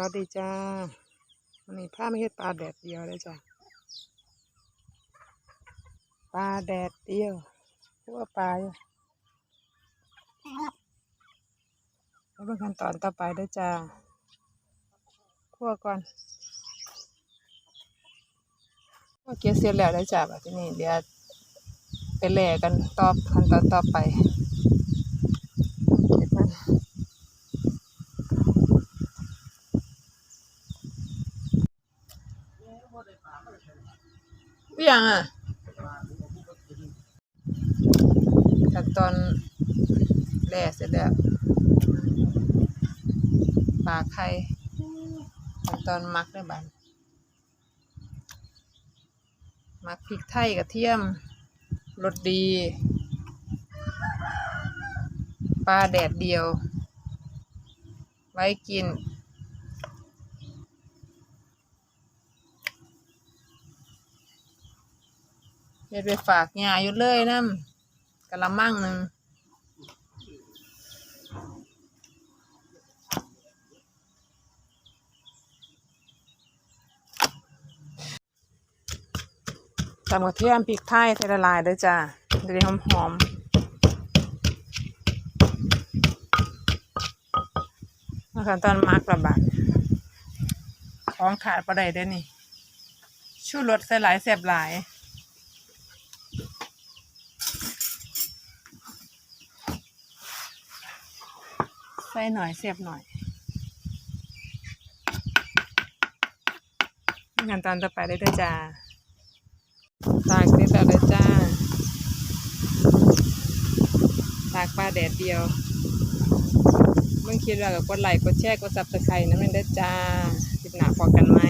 วัสดีจ้าวันนี้าไม่เฮ็ดปลาแดดเดียวเลยจ้ะปลาแดดเดียวพวกปลาแล้วเป็นขั้นตอนต่อไปเด้วยจ้าคั่วก่อนคั่วเกี๊ยวเสร็จแล้วได้จ้าแบบนี้เดี๋ยวไปแล่กันต่อขั้นตอนต่อไปเก็บมัน เวียงอะขั้นตอนแล่เสร็จแล้วปลาไข่ขั้นตอนมักด้อบันมักพริกไทยกระเทียมรสดีปลาแดดเดียว ไว้กิน เฮ็ดไปฝากยาอยู่เลยน้ำกะละมังหนึ่งตำกระเทียมพริกไทยใส่ละลายด้วยจ้าจะได้หอมหอมมาขั้นตอนมักระบาดของขาดประไดเด้อนี่ชูรสใส่หลายแสบหลาย ใส่หน่อยเสียบหน่อยขั้นตอนต่อไปได้ด้วยจ้าตากเสร็จแล้วเลยจ้า ตากปลาแดดเดียวเมื่อคิดว่ากับกดไลค์กดแชร์กดซับสไครต์นั่นเองเด้จ้าคลิปหนาพอกันไหม